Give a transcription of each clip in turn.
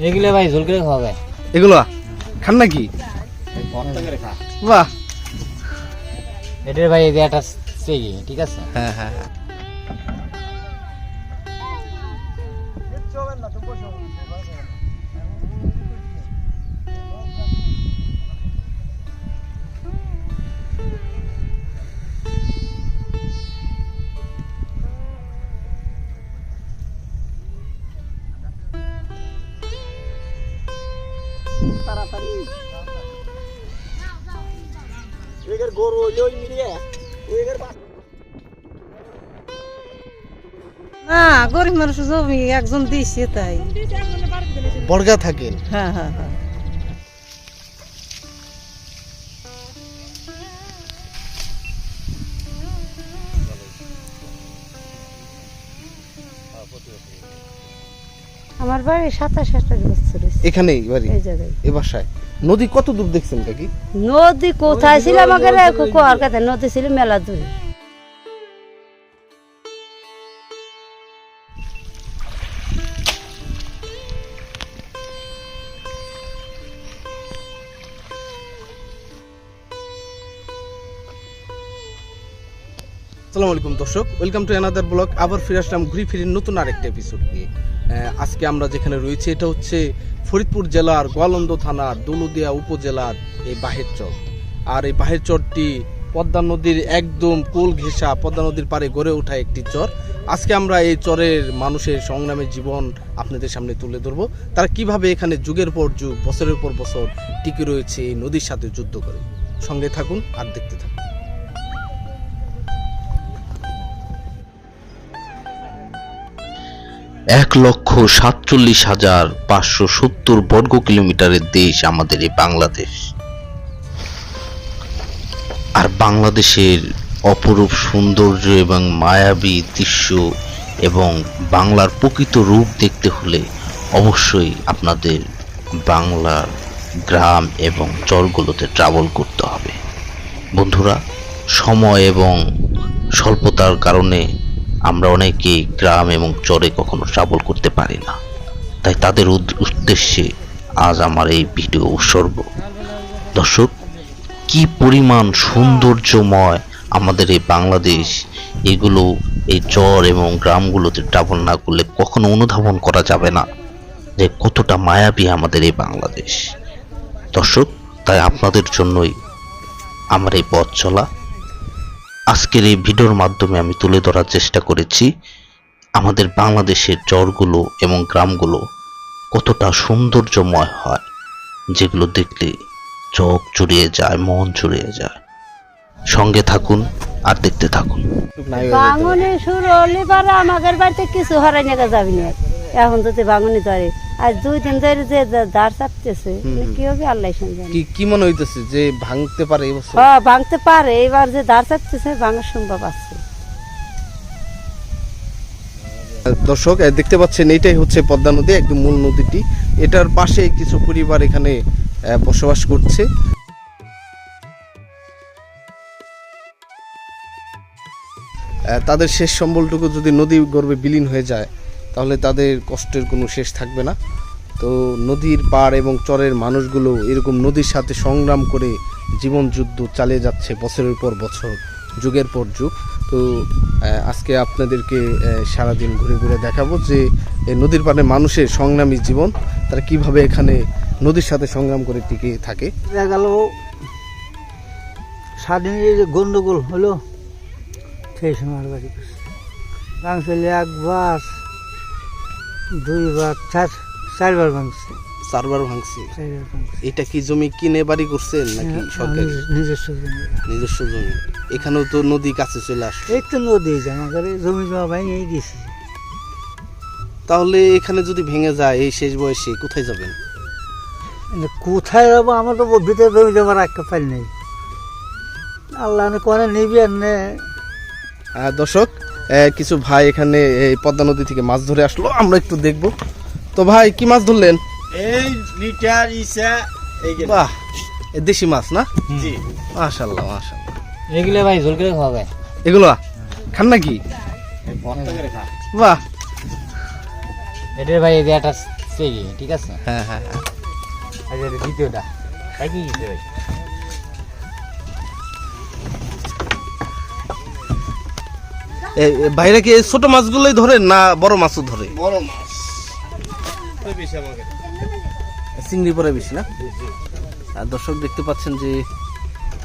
এগুলো ভাই ঝোল করে খাওয়া যায়। এগুলো? খান নাকি? বাহ। এটার ভাই এই একটা চেয়ে ঠিক আছে? হ্যাঁ হ্যাঁ হ্যাঁ। না গরিব মানুষ জমি একজন দিছে তাই। বর্গা থাকেন। হ্যাঁ হ্যাঁ হ্যাঁ। আমার বাড়ি সাতাশ আঠাশ বছর হয়েছে, এখানেই বাড়ি? এই জায়গায়। এ বাসায়? নদী কত দূর দেখছেন কাকি? নদী কোথায় ছিল আমাকে কোয়ার কাছে নদী ছিল মেলা দূরে। আসসালামু আলাইকুম দর্শক ওয়েলকাম টু অ্যানাদার ব্লগ। আবার ফিরে আসলাম ঘুরি ফিরে নতুন আরেকটা এপিসোড নিয়ে। আজকে আমরা যেখানে রয়েছি, এটা হচ্ছে ফরিদপুর জেলার গোয়ালন্দ থানার দৌলদিয়া উপজেলার এই বাহের চর। আর এই বাহের চরটি পদ্মা নদীর একদম কোল ঘেঁষা, পদ্মা নদীর পারে গড়ে ওঠা একটি চর। আজকে আমরা এই চরের মানুষের সংগ্রামের জীবন আপনাদের সামনে তুলে ধরবো। তারা কীভাবে এখানে যুগের পর যুগ, বছরের পর বছর টিকে রয়েছে এই নদীর সাথে যুদ্ধ করে? সঙ্গে থাকুন আর দেখতে থাকুন। এক লক্ষ সাতচল্লিশ হাজার পাঁচশো সত্তর বর্গ কিলোমিটারের দেশ আমাদের এই বাংলাদেশ। আর বাংলাদেশের অপরূপ সৌন্দর্য এবং মায়াবী দৃশ্য এবং বাংলার প্রকৃত রূপ দেখতে হলে অবশ্যই আপনাদের বাংলার গ্রাম এবং চরগুলোতে ট্রাভেল করতে হবে। বন্ধুরা, সময় এবং স্বল্পতার কারণে আমরা অনেকে গ্রাম এবং চরে কখনো ট্রাভেল করতে পারি না। তাই তাদের উদ্দেশ্যে আজ আমার এই ভিডিও উৎসর্গ দর্শক, কি পরিমাণ সৌন্দর্যময় আমাদের এই বাংলাদেশ। এগুলো এই চর এবং গ্রামগুলোতে ট্রাভেল না করলে কখনো অনুধাবন করা যাবে না যে কতটা মায়াবী আমাদের এই বাংলাদেশ। দর্শক, তাই আপনাদের জন্যই আমার এই পথ চলা। আজকের এই ভিডিওর মাধ্যমে আমি তুলে ধরার চেষ্টা করেছি আমাদের বাংলাদেশের চরগুলো এবং গ্রামগুলো কতটা সৌন্দর্যময় হয়, যেগুলো দেখলে চোখ জুড়িয়ে যায়, মন জুড়িয়ে যায়। সঙ্গে থাকুন আর দেখতে থাকুন। বাঙনি শুরু হলে আমাদের বাড়িতে কিছু হারাই নিয়ে যাবি না। এখন যদি বাঙনি ধরে আর দুই দিন ধরে যে দাঁড় চাপতেছে কি হবে আল্লাহ কি কি মনে হইতেছে যে ভাঙতে পারে এই বছর? হ্যাঁ ভাঙতে পারে। এবার যে দাঁড় চাপতেছে ভাঙার সম্ভব আছে। দর্শক দেখতে পাচ্ছেন এইটাই হচ্ছে পদ্মা নদী একদম মূল নদীটি। এটার পাশে কিছু পরিবার এখানে বসবাস করছে। তাদের শেষ সম্বলটুকু যদি নদী গর্ভে বিলীন হয়ে যায় তাহলে তাদের কষ্টের কোনো শেষ থাকবে না। তো নদীর পাড় এবং চরের মানুষগুলো এরকম নদীর সাথে সংগ্রাম করে জীবন যুদ্ধ চালিয়ে যাচ্ছে বছরের পর বছর, যুগের পর যুগ। তো আজকে আপনাদেরকে সারাদিন ঘুরে ঘুরে দেখাবো যে নদীর পাড়ে মানুষের সংগ্রামী জীবন, তারা কীভাবে এখানে নদীর সাথে সংগ্রাম করে টিকে থাকে। দেখা গেল স্বাধীনের যে গন্ডগোল হলো, সেই সময় বাড়ি ভাঙছিল একবার দুইবার চার চারবার ভাঙছে। চারবার ভাঙছে। এটা কি জমি কিনে বাড়ি করছেন নাকি হ্যাঁ, সরকারি? নিজস্ব জমি। নিজস্ব জমি। এখানেও তো নদী কাছে চলে আসবে এই তো নদী জামা করে জমি জমা ভেঙেই দিয়েছি তাহলে এখানে যদি ভেঙে যায় এই শেষ বয়সে কোথায় যাবেন? কোথায় যাব? আমার তো ভিতরে জমি জমা রাখতে পারি নাই। আল্লাহ কোনে নিবি আর আহ, দর্শক কিছু ভাই এখানে এই পদ্মা নদী থেকে মাছ ধরে আসলো আমরা একটু দেখব। তো ভাই কি মাছ ধরলেন? এই লিটার ইসা এই যে বাহ এ দেশি মাছ না? জি। মাশাল্লাহ মাশাল্লাহ এগুলো ভাই ঝোল করে খাওয়া যায়। এগুলো? খান নাকি? করে খা। বাহ। এটার ভাই চেয়ে ঠিক আছে? হ্যাঁ হ্যাঁ হ্যাঁ। আর এটা দ্বিতীয়টা। তাই কি ভাই বাইরে কি এই ছোট মাছগুলোই ধরে না বড় মাছও ধরে? বড় মাছ। চিংড়ি পরে বেশি না? আর দর্শক দেখতে পাচ্ছেন যে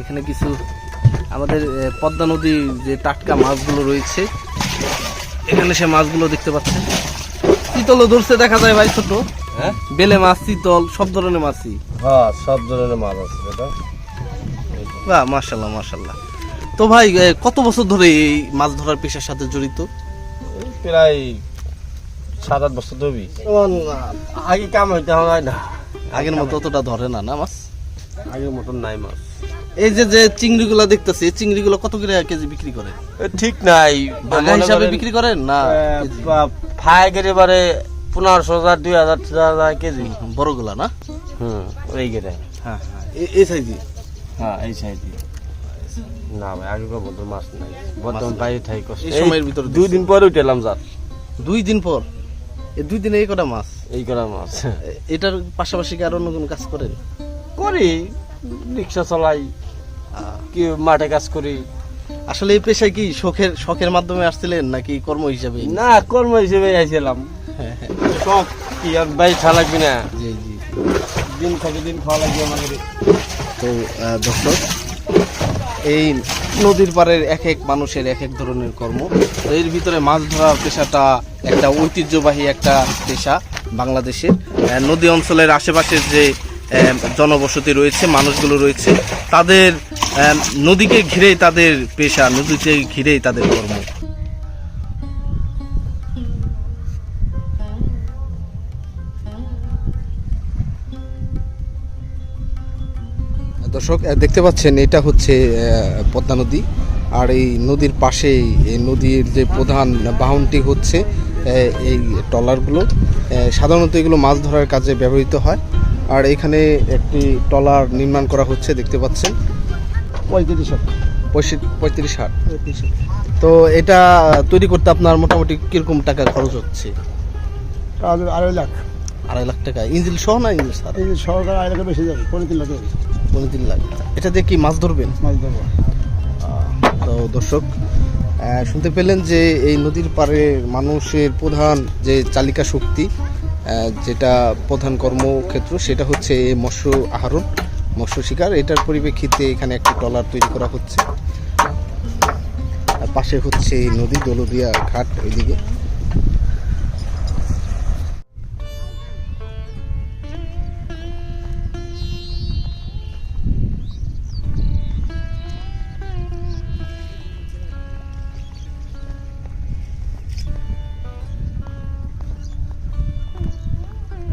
এখানে কিছু আমাদের পদ্মা নদীর যে টাটকা মাছগুলো রয়েছে এখানে সে মাছগুলো দেখতে পাচ্ছেন। চিতলও ধরছে দেখা যায় ভাই ছোট। হ্যাঁ? বেলে মাছ চিতল সব ধরনের মাছই। হ্যাঁ সব ধরনের মাছ আছে এটা বাহ মার্শাল্লাহ মার্শাল্লাহ তো ভাই কত বছর ধরে এই মাছ ধরার পেশার সাথে জড়িত? প্রায় সাত আট বছর ধরবি আগে কাম হইতে হয় না। আগের মতো অতটা ধরে না না মাছ? আগের মতন নাই মাছ। এই যে যে চিংড়িগুলো দেখতেছি এই চিংড়িগুলো কত করে কেজি বিক্রি করে ঠিক নাই। বাঘা হিসাবে বিক্রি করেন? না? ফাইকের এবারে পনেরোশো হাজার দুই হাজার হাজার কেজি। বড়গুলা না? হুম ওই গেলে হ্যাঁ হ্যাঁ। এই সাইজি? হ্যাঁ এই সাইডে না ভাই মতো মাছ নাই। বর্তমান বাইরে থাই কষ্ট। এই সময়ের ভিতরে দুই দিন পরে উঠেলাম যার দুই দিন পর? এই দুই দিনে এই কটা মাছ? এই মাছ। এটার পাশাপাশি কি আর অন্য কোনো কাজ করেন? করি রিক্সা চালাই কি মাঠে কাজ করি। আসলে এই পেশায় কি শখের শখের মাধ্যমে আসছিলেন নাকি কর্ম হিসাবে? না কর্ম হিসেবে আইছিলাম। সব কি আর বাইরে খাওয়া লাগবে না। জি জি। দিন থাকে দিন খাওয়া লাগবে আমাদের। তো দর্শক এই নদীর পাড়ের এক এক মানুষের এক এক ধরনের কর্ম। এর ভিতরে মাছ ধরার পেশাটা একটা ঐতিহ্যবাহী একটা পেশা বাংলাদেশের। নদী অঞ্চলের আশেপাশের যে জনবসতি রয়েছে, মানুষগুলো রয়েছে, তাদের নদীকে ঘিরেই তাদের পেশা, নদীকে ঘিরেই তাদের কর্ম। দর্শক দেখতে পাচ্ছেন এটা হচ্ছে পদ্মা নদী। আর এই নদীর পাশেই এই নদীর যে প্রধান বাহনটি হচ্ছে এই ট্রলারগুলো। সাধারণত এগুলো মাছ ধরার কাজে ব্যবহৃত হয়। আর এখানে একটি ট্রলার নির্মাণ করা হচ্ছে দেখতে পাচ্ছেন। পঁয়ত্রিশ পঁয়ত্রিশ হাট। তো এটা তৈরি করতে আপনার মোটামুটি কীরকম টাকা খরচ হচ্ছে? আড়াই লাখ। আড়াই লাখ টাকা। ইঞ্জিল সহ না ইঞ্জিল যে আড়াই লাখে বেশি যাবে পনেরো তিন লাখে পনেরো এটা দিয়ে কি মাছ ধরবেন? মাছ ধরবো। তো দর্শক শুনতে পেলেন যে এই নদীর পারে মানুষের প্রধান যে চালিকা শক্তি যেটা প্রধান কর্মক্ষেত্র সেটা হচ্ছে এই মৎস্য আহরণ মৎস্য শিকার। এটার পরিপ্রেক্ষিতে এখানে একটি ট্রলার তৈরি করা হচ্ছে। আর পাশে হচ্ছে এই নদী দৌলদিয়া ঘাট ওইদিকে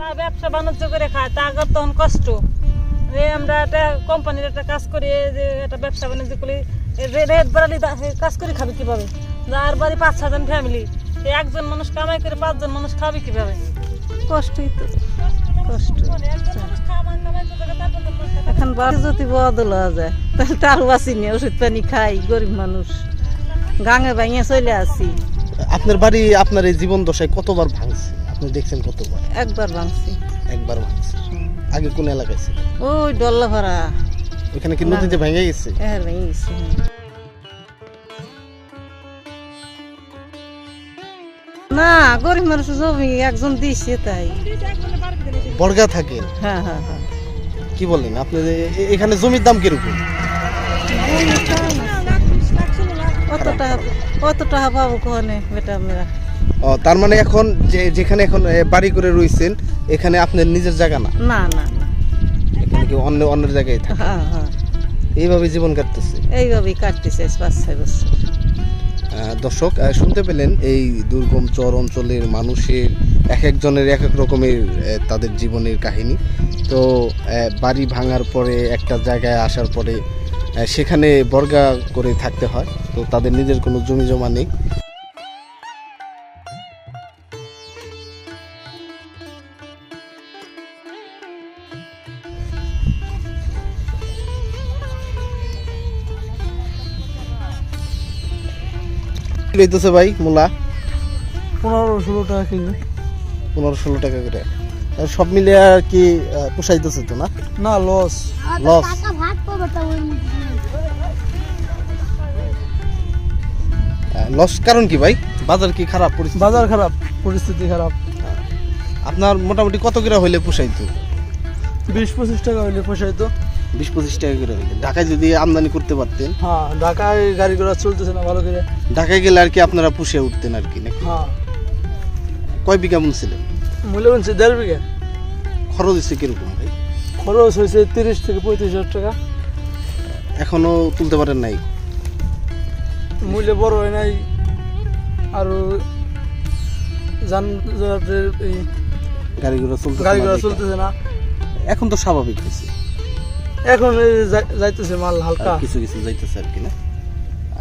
না ব্যবসা বাণিজ্য করে খায় তা আগের তখন কষ্ট। যে আমরা একটা কোম্পানির একটা কাজ করি যে একটা ব্যবসা বাণিজ্য করি রেট বাড়ালি কাজ করে খাবে কীভাবে? যার বাড়ি পাঁচ ছজন ফ্যামিলি একজন মানুষ কামাই করে পাঁচজন মানুষ খাবে কীভাবে? কষ্টই তো। কষ্ট। এখন বাড়ি যদি বদল হওয়া যায় তাহলে টাল বাঁচি নিয়ে ওষুধ পানি খাই গরিব মানুষ। গাঙে ভাঙে চলে আসি। আপনার বাড়ি আপনার এই জীবন দশায় কতবার ভাঙছে? আপনি দেখছেন কতবার? একবার ভাঙছি। একবার ভাঙছে। আগে কোন এলাকায় ছিল? ওই ডল্লা ভরা ওখানে কি নদীতে ভেঙে গেছে? এর ভেঙে গেছে। না গরিব মানুষ জমি একজন দিছে তাই। বর্গা থাকেন হ্যাঁ হ্যাঁ হ্যাঁ। কি বলেন? আপনি এখানে জমির দাম কীরকম? অত টাকা অত টাকা পাবো কোনে বেটা মেয়েরা তার মানে এখন যে যেখানে এখন বাড়ি করে রয়েছেন এখানে আপনার নিজের জায়গা না? না না এখানে কি অন্য অন্যের জায়গায় থাকে? হ্যাঁ হ্যাঁ। এইভাবে জীবন কাটতেছে? এইভাবেই কাটতেছে পাঁচ ছয় বছর। দর্শক শুনতে পেলেন এই দুর্গম চর অঞ্চলের মানুষের এক একজনের এক এক রকমের তাদের জীবনের কাহিনী। তো বাড়ি ভাঙার পরে একটা জায়গায় আসার পরে সেখানে বর্গা করে থাকতে হয়। তো তাদের নিজের কোনো জমি জমা নেই। কি রইতেছে ভাই মূলা? পনেরো ষোলো টাকা কেজি। পনেরো ষোলো টাকা করে। সব মিলে আর কি পোষাইতেছে তো না? না লস। লস। লস কারণ কি ভাই? বাজার কি খারাপ পরিস্থিতি? বাজার খারাপ পরিস্থিতি খারাপ। আপনার মোটামুটি কত করে হইলে পোষাইতো? বিশ পঁচিশ টাকা হইলে পোষাইতো। বিশ পঁচিশ টাকা করে। ঢাকায় যদি আমদানি করতে পারতেন হ্যাঁ ঢাকায় গাড়ি ঘোড়া চলতেছে না ভালো করে। ঢাকায় গেলে আর কি আপনারা পুষে উঠতেন আর কি নাকি? হ্যাঁ। কয় বিঘা বুনছিলেন মূল্য বলছে দেড় বিঘা। খরচ হচ্ছে কীরকম ভাই? খরচ হয়েছে তিরিশ থেকে পঁয়ত্রিশ হাজার টাকা। এখনও তুলতে পারেন নাই? মূল্য বড় হয় নাই। আরও যানজটের এই গাড়ি ঘোড়া চলতে গাড়ি ঘোড়া চলতেছে না। এখন তো স্বাভাবিক হয়েছে। এখন যাইতেছে মাল হালকা। কিছু কিছু যাইতেছে আর কি না?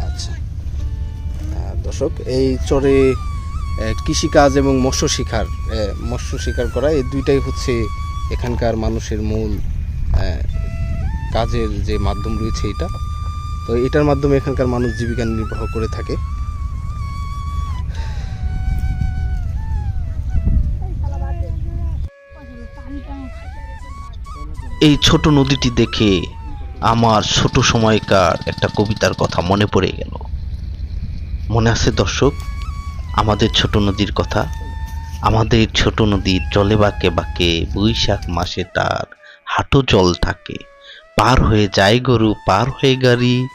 আচ্ছা। দর্শক এই চরে কৃষিকাজ এবং মৎস্য শিকার মৎস্য শিকার করা এই দুইটাই হচ্ছে এখানকার মানুষের মূল কাজের যে মাধ্যম রয়েছে এটা। তো এটার মাধ্যমে এখানকার মানুষ জীবিকা নির্বাহ করে থাকে। এই ছোট নদীটি দেখে আমার ছোট সময়কার একটা কবিতার কথা মনে পড়ে গেল। মনে আছে দর্শক, আমাদের ছোট নদীর কথা। আমাদের ছোট নদীর জলে বাঁকে বাঁকে, বৈশাখ মাসে তার হাঁটু জল থাকে। পার হয়ে যায় গরু, পার হয়ে গাড়ি,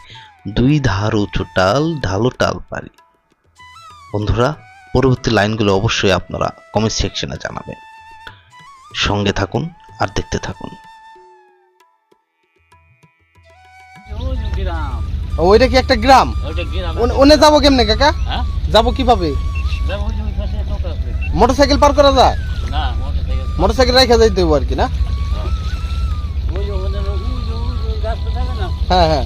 দুই ধার উঁচু টাল, ঢালো টাল পারি বন্ধুরা, পরবর্তী লাইনগুলো অবশ্যই আপনারা কমেন্ট সেকশনে জানাবেন। সঙ্গে থাকুন আর দেখতে থাকুন। ওইটা কি একটা গ্রাম? ওনে যাব কেমনে কাকা? হ্যাঁ? যাব কীভাবে? মোটরসাইকেল পার করা যায়? মোটরসাইকেল রেখে যাইতে আর কি না? হ্যাঁ হ্যাঁ।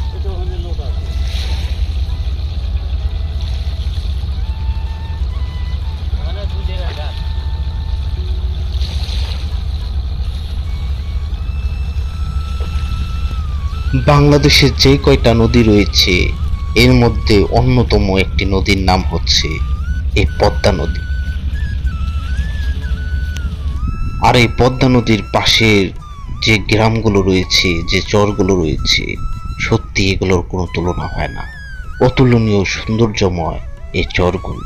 বাংলাদেশের যে কয়টা নদী রয়েছে, এর মধ্যে অন্যতম একটি নদীর নাম হচ্ছে এই পদ্মা নদী। আর এই পদ্মা নদীর পাশের যে গ্রামগুলো রয়েছে, যে চরগুলো রয়েছে, সত্যি এগুলোর কোনো তুলনা হয় না। অতুলনীয় সৌন্দর্যময় এই চরগুলো।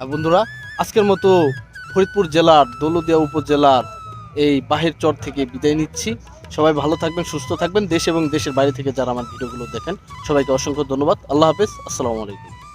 আর বন্ধুরা, আজকের মতো ফরিদপুর জেলার দৌলদিয়া উপজেলার এই বাহের চর থেকে বিদায় নিচ্ছি। সবাই ভালো থাকবেন, সুস্থ থাকবেন। দেশ এবং দেশের বাইরে থেকে যারা আমার ভিডিওগুলো দেখেন, সবাইকে অসংখ্য ধন্যবাদ। আল্লাহ হাফিজ। আসসালামু আলাইকুম।